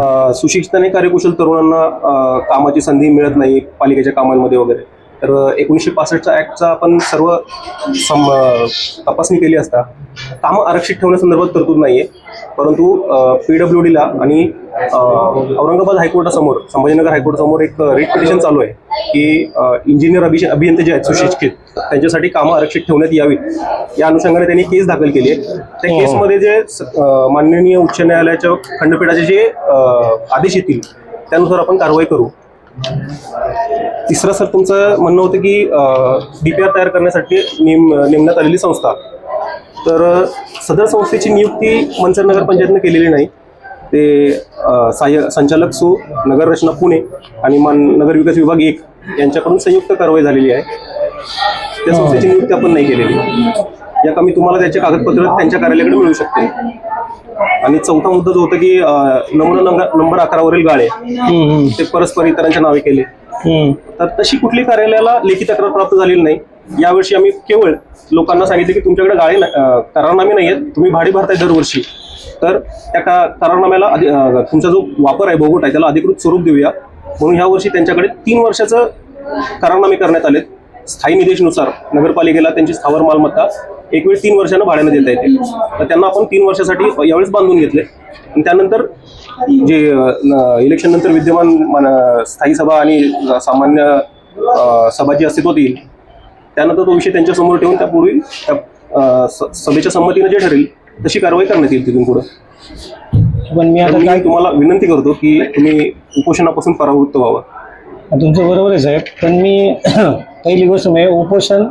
सुशिक्षितने सुशिक्षित आणि कार्यकुशल तरुणांना कामाची संधी मिळत नाही पालिकेच्या कामांमध्ये वगैरे. तर एकोणीसशे पासष्टचा ॲक्टचा आपण सर्व सम तपासणी केली असता कामं आरक्षित ठेवण्यासंदर्भात तरतूद नाही आहे परंतु पी डब्ल्यू डीला आणि औरंगाबाद हायकोर्टासमोर संभाजीनगर हायकोर्टासमोर एक रिट पिटिशन चालू आहे की इंजिनियर अभिष अभियंते जे आहेत सुशिक्षित त्यांच्यासाठी कामं आरक्षित ठेवण्यात यावीत. या अनुषंगाने त्यांनी केस दाखल केली आहे. त्या केसमध्ये जे माननीय उच्च न्यायालयाच्या खंडपीठाचे जे आदेश येतील त्यानुसार आपण कारवाई करू. तिसरं सर तुमचं म्हणणं होतं की डी पी आर तयार करण्यासाठी नेम नेमण्यात आलेली संस्था. तर सदर संस्थेची नियुक्ती मनसर नगर पंचायतनं केलेली नाही. ते सहाय्य संचालक सु नगर रचना पुणे आणि मन नगर विकास विभाग एक यांच्याकडून संयुक्त कारवाई झालेली आहे. त्या संस्थेची नियुक्ती आपण नाही केलेली. या कमी तुम्हाला त्याचे कागदपत्र त्यांच्या कार्यालयाकडे मिळू शकते आणि चौथा मुद्दा जो होता की नमुना नंबर अकरावरील गाळे ते परस्पर इतरांच्या नावे केले. तर तशी कुठली कार्यालयाला लेखी तक्रार प्राप्त झालेली नाही. यावर्षी आम्ही केवळ लोकांना सांगितले की तुमच्याकडे गाळे करारनामे नाही आहेत तुम्ही भाडे भरताय दरवर्षी. तर त्या का करारनाम्याला तुमचा जो वापर आहे बोगोट आहे त्याला अधिकृत स्वरूप देऊया. म्हणून ह्या वर्षी त्यांच्याकडे तीन वर्षाचं करारनामे करण्यात आलेत. स्थायी निदेशनुसार नगरपालिकेला त्यांची स्थावर मालमत्ता एक वेळ तीन वर्षानं भाड्यानं देता येते. तर त्यांना आपण तीन वर्षासाठी यावेळेस बांधून घेतले. आणि त्यानंतर जे इलेक्शन नंतर विद्यमान स्थायी सभा आणि सामान्य सभा जी अस्तित्वात येईल त्यानंतर तो विषय त्यांच्यासमोर ठेवून त्यापूर्वी त्या स- सभेच्या संमतीने जे ठरेल तशी कारवाई करण्यात येईल तिथून पुढे. पण मी आता मी काय तुम्हाला विनंती करतो की तुम्ही उपोषणापासून परावृत्त व्हावं. तुमचं बरोबर आहे साहेब पण मी पहिली गोष्ट म्हणजे उपोषण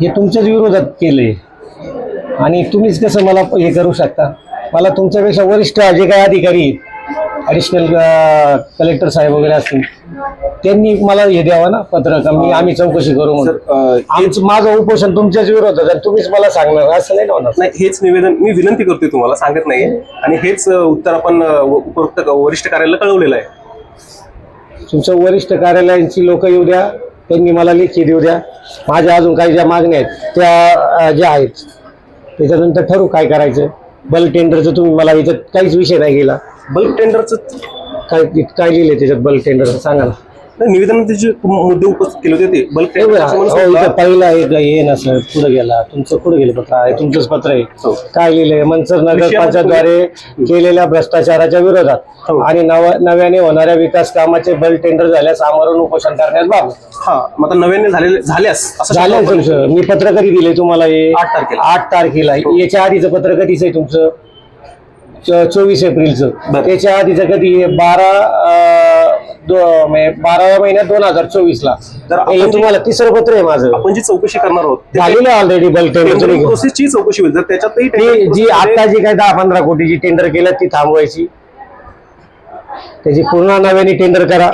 हे तुमच्याच विरोधात केले आणि तुम्हीच कसं मला हे करू शकता? मला तुमच्यापेक्षा वरिष्ठ जे काही अधिकारी ॲडिशनल कलेक्टर साहेब वगैरे असतील त्यांनी मला हे द्यावं ना पत्र का मी आम्ही चौकशी करू म्हणून. आमचं माझं उपोषण तुमच्याच विरोधात आहे. तुम्हीच मला सांगणार. असं नाही ना होणार. नाही हेच निवेदन मी विनंती करतोय तुम्हाला सांगत नाही आणि हेच अ, उत्तर आपण अ, उपरोक्त वरिष्ठ कार्यालयाला कळवलेलं आहे. तुमच्या वरिष्ठ कार्यालयांची लोक येऊ द्या. त्यांनी मला लेखी देऊ द्या. माझ्या अजून काही ज्या मागण्या आहेत त्या अं, ज्या आहेत त्याच्यानंतर ठरवू काय करायचं. बल्क टेंडरचं तुम्ही मला याच्यात काहीच विषय नाही गेला बल्क टेंडरचं काय काय लिहिले त्याच्यात बल्क टेंडर सांगा ना. निवेदनात जे मुद्दे उपस्थित केले होते ते बल्क हे हो, पहिला एक हे ना सर पुढे गेला तुमचं पुढे गेलं पत्र आहे तुमचंच पत्र आहे हो. काय लिहिलंय मनसर नगरपालिकेद्वारे केलेल्या भ्रष्टाचाराच्या विरोधात हो. आणि नव नव्याने होणाऱ्या विकास कामाचे बल्क टेंडर झाल्यास आमरण उपोषण करण्यास बाब हा मग नव्याने झालेले झाल्यास असं झालं शब्द वापरले. तुमचं मी पत्र कधी दिले तुम्हाला हे आठ तारखेला. आठ तारखेला याच्या आधीचं पत्र कधीच आहे तुमचं चोवीस एप्रिलचं. त्याच्या आधीचं कधी? बारा बाराव्या महिन्यात दोन हजार चोवीस ला तर हे तुम्हाला तिसरं पत्र आहे माझं. आपण जी चौकशी करणार आहोत झालेलं ऑलरेडी बल्क प्रोसेसची चौकशी होईल. जर त्याच्यातही ती जी आता जी काही दहा पंधरा कोटीची टेंडर केलं ती थांबवायची. त्याची पूर्ण नव्याने टेंडर करा.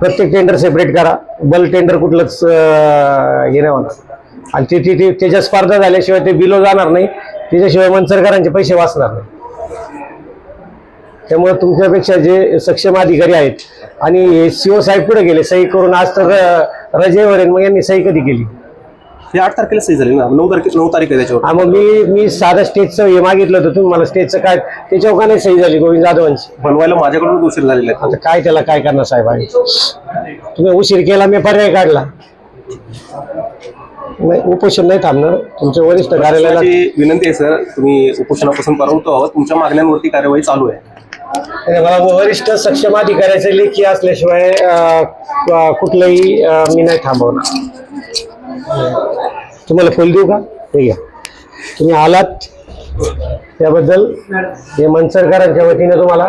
प्रत्येक टेंडर सेपरेट करा. बल्क टेंडर कुठलंच हे नाही होणार. आणि ते त्याच्या स्पर्धा झाल्याशिवाय ते बिलो जाणार नाही. त्याच्याशिवाय मनसरकरांचे पैसे वाचणार नाही. त्यामुळे तुमच्यापेक्षा जे सक्षम अधिकारी आहेत आणि हे सीओ साहेब पुढे गेले सही करून आज तर रजेवर मग यांनी सही कधी केली? हे आठ तारखेला सही झाली ना? नऊ तारखे नऊ तारीख आहे त्याच्यावर. हा मग मी मी साधं स्टेजचं हे मागितलं होतं तुम्ही मला स्टेजचं काय त्याच्यावर का नाही सही झाली गोविंद जाधवांची? बनवायला माझ्याकडून उशीर झालेला आहे. आता काय त्याला काय करणार साहेब आहे? तुम्ही उशीर केला मी पर्याय काढला. नाही उपोषण नाही थांबणार. तुमच्या वरिष्ठ कार्यालयाला विनंती आहे सर. तुम्ही उपोषणापासून परावृत्त व्हावं. तुमच्या मागण्यांवरती कार्यवाही चालू आहे. वरिष्ठ सक्षम अधिकाऱ्याचे लेखी असल्याशिवाय कुठलंही मी नाही थांबवणार. तुम्हाला फुल देऊ का? ठीक आहे. तुम्ही आलात त्याबद्दल हे मनसरकरांच्या वतीने तुम्हाला.